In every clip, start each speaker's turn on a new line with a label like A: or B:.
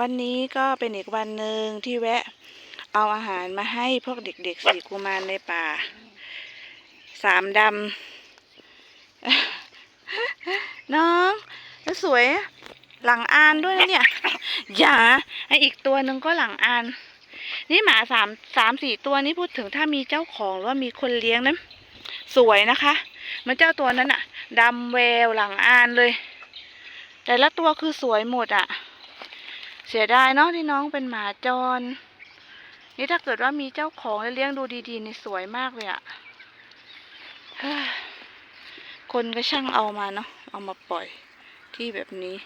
A: วันนี้ก็เป็นอีกวันหนึ่งที่แวะ เอาอาหารมาให้พวกเด็กๆสี่กุมารในป่า สามดำน้องแล้วสวยหลังอานด้วยนะเนี่ย อย่าไออีกตัวหนึ่งก็หลังอาน นี่หมาสามสามสี่ตัวนี้พูดถึงถ้ามีเจ้าของหรือว่ามีคนเลี้ยงนั้นสวยนะคะมันเจ้าตัวนั้นอะดำแววหลังอานเลย แต่ละตัวคือสวยหมดอะ เสียดายเนาะที่น้องเป็นหมาจร นี่ถ้าเกิดว่ามีเจ้าของแล้วเลี้ยงดูดีๆนี่สวยมากเลยอะคนก็ช่างเอามาเนาะเอามาปล่อยที่แบบนี้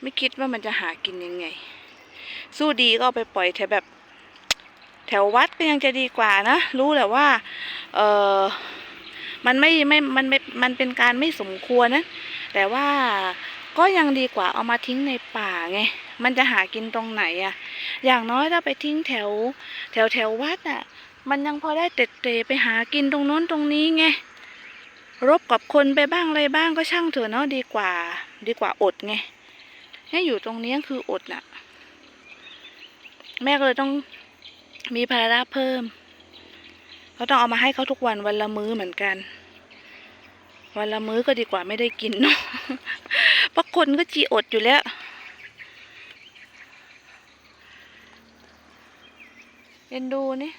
A: ไม่คิดว่ามันจะหากินยังไง สู้ดีก็เอาไปปล่อยแถวแบบ แถววัดก็ยังจะดีกว่านะรู้แหละว่า เออมันไม่ไม่มันไม่มันเป็นการไม่สมควรนะแต่ว่าก็ยังดีกว่าเอามาทิ้งในป่าไง มันจะหากินตรงไหนอะอย่างน้อยถ้าไปทิ้งแถว แถวแถววัดอะมันยังพอได้เตะเตะไปหากินตรงโน้นตรงนี้ไง รบกับคนไปบ้างอะไรบ้างก็ช่างเถอะเนาะดีกว่า ดีกว่าอดไง ให้อยู่ตรงนี้คืออดน่ะ แม่ก็เลยต้องมีภาระเพิ่มเขาต้องเอามาให้เขาทุกวันวันละมื้อเหมือนกัน วันละมื้อก็ดีกว่าไม่ได้กินเนาะเพราะคนก็จีอดอยู่แล้ว เอ็นดูนี่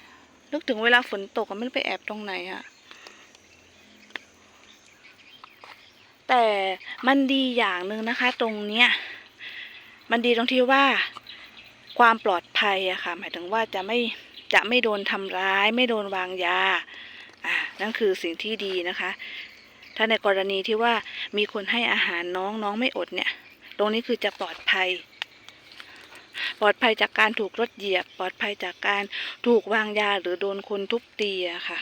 A: นึกถึงเวลาฝนตกอะไม่รู้ไปแอบตรงไหนอะแต่มันดีอย่างหนึ่งนะคะ ตรงเนี้ยมันดีตรงที่ว่าความปลอดภัยอะค่ะ หมายถึงว่าจะไม่จะไม่โดนทำร้าย ไม่โดนวางยาอ่านั่นคือสิ่งที่ดีนะคะ ถ้าในกรณีที่ว่ามีคนให้อาหารน้องน้องไม่อดเนี่ย ตรงนี้คือจะปลอดภัย ปลอดภัยจากการถูกรถเหยียบ ปลอดภัยจากการถูกวางยาหรือโดนคนทุบตีอะค่ะ